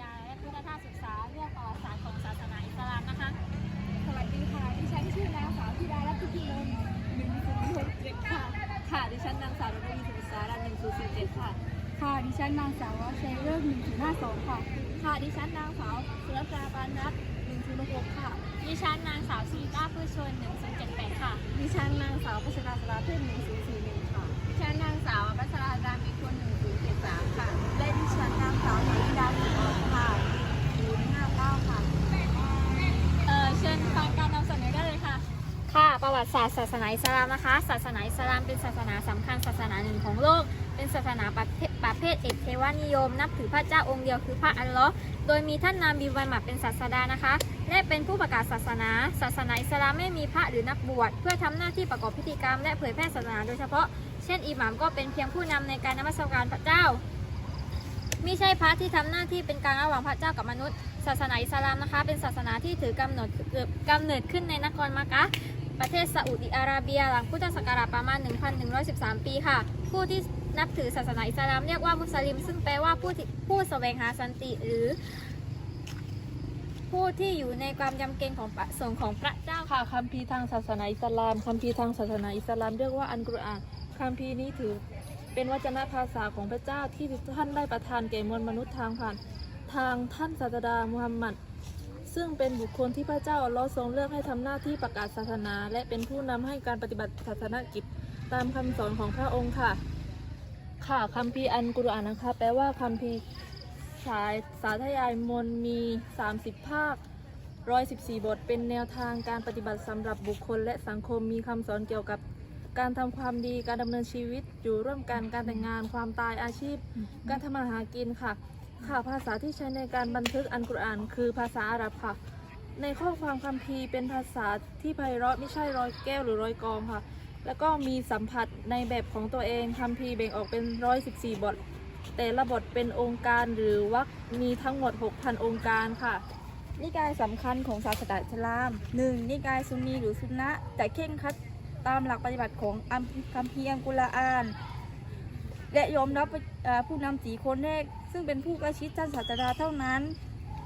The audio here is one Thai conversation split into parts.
ญาและพุทธทาสศึกษาเรื่องประวัติศาสตร์ของศาสนาอิสลามนะคะ สวัสดีค่ะ ดิฉันชื่อนางสาวธิดารัตน์พิพิมลหนึ่งศูนย์หกเจ็ดค่ะ ค่ะ ดิฉันนางสาวรวีสุสารันหนึ่งศูนย์สี่เจ็ดค่ะ ค่ะ ดิฉันนางสาววชัยเลิศหนึ่งศูนย์ห้าสองค่ะ ค่ะ ดิฉันนางสาวสุรศาปานรัตน์หนึ่งศูนย์หกค่ะ ดิฉันนางสาวชีต้าพืชชน1078ค่ะ ดิฉันนางสาวพัชราสราเทพหนึ่งศูนย์สี่หนึ่งค่ะ ดิฉันนางสาวพัชราดามิคนหนึ่งศูนย์เจ็ดสามค่ะ และดิฉันนางสาวธนิดาสุขค่ะศูนย์ห้าเก้าค่ะ เอ่อเชิญฟังการนำเสนอได้เลยค่ะ ค่ะ ประวัติ ศาสตร์ศาสนาอิสลามนะคะ ศาสนาอิสลามเป็นศาสนาสำคัญศาสนาหนึ่งของโลก เป็นศาสนาประเภทประเภทเอกเทวานิยม นับถือพระเจ้าองค์เดียวคือพระอัลลอฮ์โดยมีท่านนาบีวันหมัดเป็นศาสดานะคะ และเป็นผู้ประกาศศาสนา ศาสนาอิสลามไม่มีพระหรือนักบวช เพื่อทำหน้าที่ประกอบพิธีกรรม และเผยแพร่ศาสนาโดยเฉพาะ เช่นอิหม่ามก็เป็นเพียงผู้นำในการนมัสการพระเจ้าไม่ใช่พระที่ทำหน้าที่เป็นกลางระหว่างพระเจ้ากับมนุษย์ ศาสนาอิสลามนะคะ เป็นศาสนาที่ถือกำเนิดกำเนิดขึ้นในนครมักกะ ประเทศซาอุดิอาระเบีย หลังพุทธศักราชประมาณ 1113 ปีค่ะ ผู้ที่นับถือศาสนาอิสลามเรียกว่ามุสลิม ซึ่งแปลว่าผู้ที่ผู้แสวงหาสันติหรือ ผู้ที่อยู่ในความยำเกรงของประสงค์ของพระเจ้าค่ะค่ะคัมภีร์ทางศาสนาอิสลาม คัมภีร์ทางศาสนาอิสลามเรียกว่าอันกุรอาน คัมภีร์นี้ถือเป็นวจนะภาษาของพระเจ้าที่ท่านได้ประทานแก่มวลมนุษย์ทางผ่าน ทางท่านศาสดามุฮัมมัด ซึ่งเป็นบุคคลที่พระเจ้าอัลลอฮ์ทรงเลือกให้ทำหน้าที่ประกาศศาสนา และเป็นผู้นำให้การปฏิบัติศาสนกิจตามคำสอนของพระองค์ค่ะ ค่ะคัมภีร์อันกุรอานนะคะ แปลว่าคัมภีร์สายสาธยายมนมี 30 ภาค 114 บท เป็นแนวทางการปฏิบัติสำหรับบุคคล และสังคมมีคำสอนเกี่ยวกับการทำความดีการดำเนินชีวิตอยู่ร่วมกันการแต่งงานความตายอาชีพ การทำมาหากินค่ะ ค่ะภาษาที่ใช้ในการบันทึกอันกุรอาน คือภาษาอาหรับค่ะ ในข้อความคัมภีร์เป็นภาษาที่ไพเราะไม่ใช่ร้อยแก้วหรือร้อยกองค่ะ แล้วก็มีสัมผัสในแบบของตัวเองคัมภีร์แบ่งออกเป็น 114 บท แต่ละบทเป็นองค์การหรือวรรคมีทั้งหมด 6,000 องค์การค่ะ นิกายสำคัญของศาสนาอิสลาม 1. นิกายซุนนีหรือซุนนะจะเข่งคัดตามหลักปฏิบัติของอัมคัมภีร์อัลกุรอาน และยอมรับผู้นำสีคนแรก ซึ่งเป็นผู้ใกล้ชิดท่านศาสดาเท่านั้น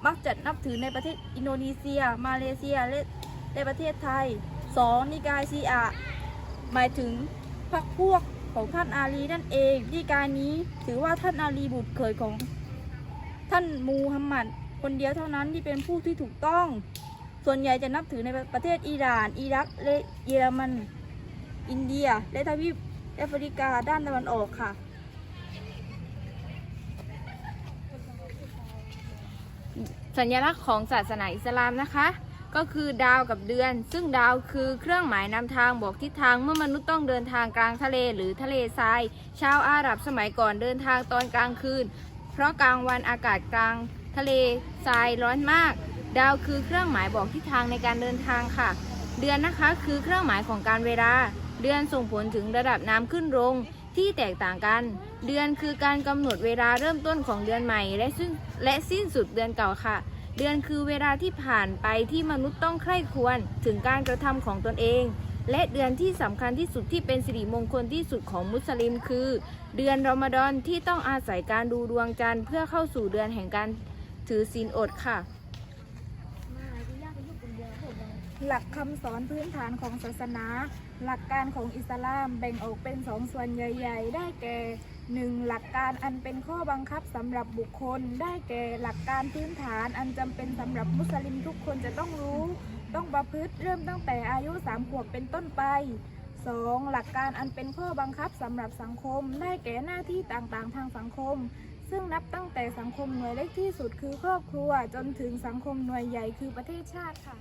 มักจะนับถือในประเทศอินโดนีเซีย มาเลเซียและในประเทศไทย 2. นิกายชีอะห์หมายถึงพรรคพวกของท่านอาลีนั่นเองนิกายนี้ถือว่าท่านอาลีบุตรเขยของท่านมูฮัมหมัดคนเดียวเท่านั้นที่เป็นผู้ที่ถูกต้อง ส่วนใหญ่จะนับถือในประเทศอิหร่าน อิรักและเยอรมัน อินเดีย และทวีปแอฟริกาด้านตะวันออกค่ะ สัญลักษณ์ของศาสนาอิสลามนะคะ ก็คือดาวกับเดือน ซึ่งดาวคือเครื่องหมายนำทางบอกทิศทางเมื่อมนุษย์ต้องเดินทางกลางทะเลหรือทะเลทราย ชาวอาหรับสมัยก่อนเดินทางตอนกลางคืน เพราะกลางวันอากาศกลางทะเลทรายร้อนมาก ดาวคือเครื่องหมายบอกทิศทางในการเดินทางค่ะ เดือนนะคะคือเครื่องหมายของการเวลา เดือนส่งผลถึงระดับน้ำขึ้นลง ที่แตกต่างกัน เดือนคือการกำหนดเวลาเริ่มต้นของเดือนใหม่ และสิ้นและสิ้นสุดเดือนเก่าค่ะ เดือนคือเวลาที่ผ่านไปที่มนุษย์ต้องใคร่ควรถึงการกระทำของตนเอง และเดือนที่สำคัญที่สุดที่เป็นสิริมงคลที่สุดของมุสลิม คือ เดือนรอมฎอนที่ต้องอาศัยการดูดวงจันทร์เพื่อเข้าสู่เดือนแห่งการถือศีลอดค่ะ หลักคำสอนพื้นฐานของศาสนา หลักการของอิสลามแบ่งออกเป็นสองส่วนใหญ่ ๆ ได้แก่ 1. หลักการอันเป็นข้อบังคับสำหรับบุคคล ได้แก่หลักการพื้นฐานอันจำเป็นสำหรับมุสลิมทุกคนจะต้องรู้ ต้องประพฤติเริ่มตั้งแต่อายุ3ขวบเป็นต้นไป 2. หลักการอันเป็นข้อบังคับสำหรับสังคม ได้แก่หน้าที่ต่างๆ ทางสังคม ซึ่งนับตั้งแต่สังคมหน่วยเล็กที่สุดคือครอบครัวจนถึงสังคมหน่วยใหญ่คือประเทศชาติค่ะ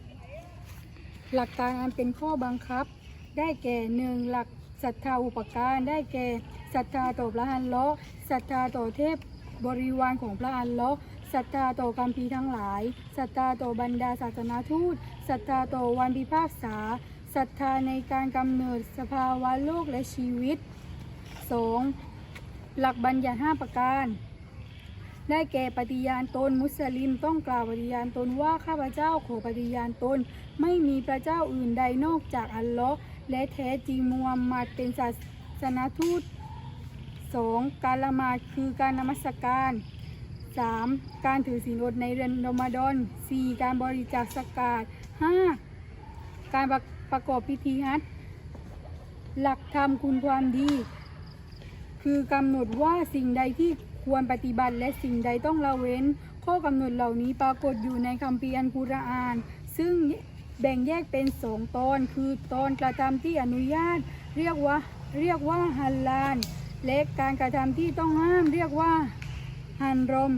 หลักการอันเป็นข้อบังคับ ได้แก่หนึ่งหลักศรัทธาอุปการได้แก่ศรัทธาต่อพระอัลเลาะศรัทธาต่อเทพบริวารของพระอัลเลาะศรัทธาต่อคัมภีทั้งหลายศรัทธาต่อบรรดาศาสนาทูตศรัทธาต่อวันพิพากษาศรัทธาในการกำเนิดสภาวะโลกและชีวิต 2. หลักบัญญัติ 5 ประการ ได้แก่ปฏิญาณตนมุสลิมต้องกล่าวปฏิญาณตนว่าข้าพเจ้าขอปฏิญาณตน ไม่มีพระเจ้าอื่นใดนอกจากอัลลอฮ์และแท้จริงมูฮัมหมัดเป็นศาสนทูต 2. การละหมาดคือการนมัสการ 3. การถือศีลอดในเดือนรอมฎอน 4. การบริจาคสกาด 5. การประประกอบพิธีฮัจหลักธรรมคุณความดี คือกำหนดว่าสิ่งใดที่ ควรปฏิบัติและสิ่งใดต้องละเว้น ข้อกำหนดเหล่านี้ปรากฏอยู่ในคัมภีร์อันกุรอาน ซึ่งแบ่งแยกเป็นสองตอน คือตอนกระทำที่อนุญาต เรียกว่าเรียกว่าฮัลลาลและการกระทำที่ต้องห้ามเรียกว่าฮันรอม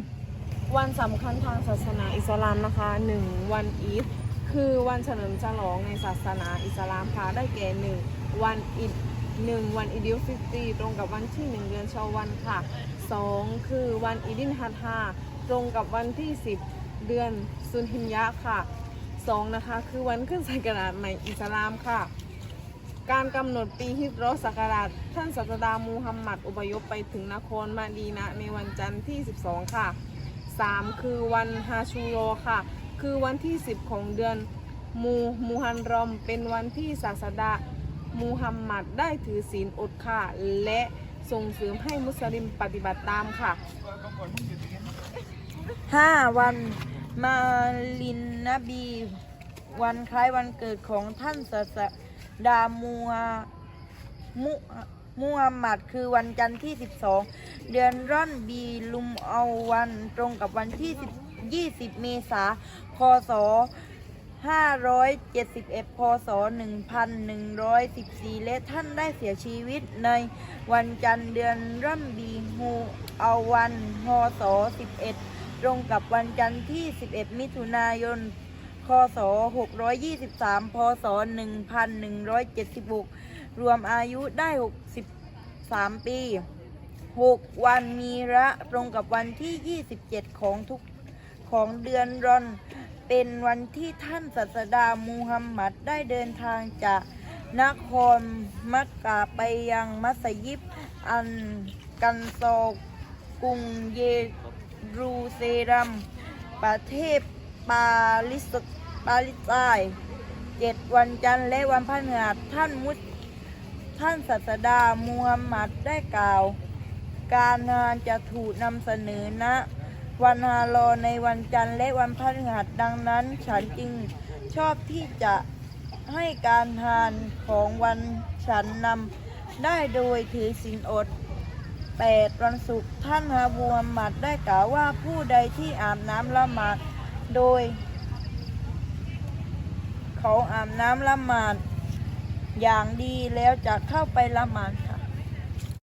วันสำคัญทางศาสนาอิสลามนะคะ 1. วันอีดคือวันเฉลิมฉลองในศาสนาอิสลามค่ะได้แก่ 1. วันอิด 1 วันอิดิลฟิตีตรงกับวันที่ 1 เดือนชาววันค่ะ 2. คือวันอีดินฮัตฮาตรงกับวันที่ 10 เดือนซุนฮิมยะค่ะ 2. นะคะ คือวันขึ้นศักราชใหม่อิสลามค่ะ การกำหนดปีฮิจรศักราชท่านศาสดามูฮัมหมัดอพยพไปถึงนครมาดีนะในวันจันทร์ที่ 12 ค่ะ 3 คือวันฮาชูโรค่ะ คือวันที่ 10 ของเดือนมูมูฮันรอม เป็นวันที่ศาสดา มูฮัมหมัดได้ถือศีลอดค่ะ และส่งเสริมให้มุสลิมปฏิบัติตามค่ะ 5. วันมาลินนบี วันคล้ายวันเกิดของท่านศาสดามูฮามุมูฮัมหมัดคือวันจันทร์ที่ 12 เดือนร่อนบีลุมเอาวันตรงกับวันที่10 20 เมษาคศ 571 พศ 1114 และท่านได้เสียชีวิตในวันจันทร์เดือนร่ำบีฮูเอาวันฮศ11 ตรงกับวันจันทร์ที่ 11 มิถุนายน คศ 623 พศ 1176 รวมอายุได้ 63 ปี 6 วันมีระตรงกับวันที่ 27 ของทุกของเดือนรอน เป็นวันที่ท่านศาสดามูฮัมหมัดได้เดินทางจากนครมักกะไปยังมัสยิดอันกันโซกรุงเยรูเซลัมประเทศปาลิสปาลิสไตน์เจ็ดวันจันทร์และวันพฤหัสท่านมุสท่านศาสดามูฮัมหมัดได้กล่าว การงานจะถูกนำเสนอณ วันฮาโลในวันจันทร์และวันพฤหัสดังนั้น ฉันจึงชอบที่จะให้การทานของวันฉันนำได้โดยถือศีลอด 8. วันศุกร์ท่านฮาบูฮัมหมัดได้กล่าวว่าผู้ใดที่อาบน้ำละหมาดโดย เขาอาบน้ำละหมาดอย่างดีแล้วจะเข้าไปละหมาดค่ะ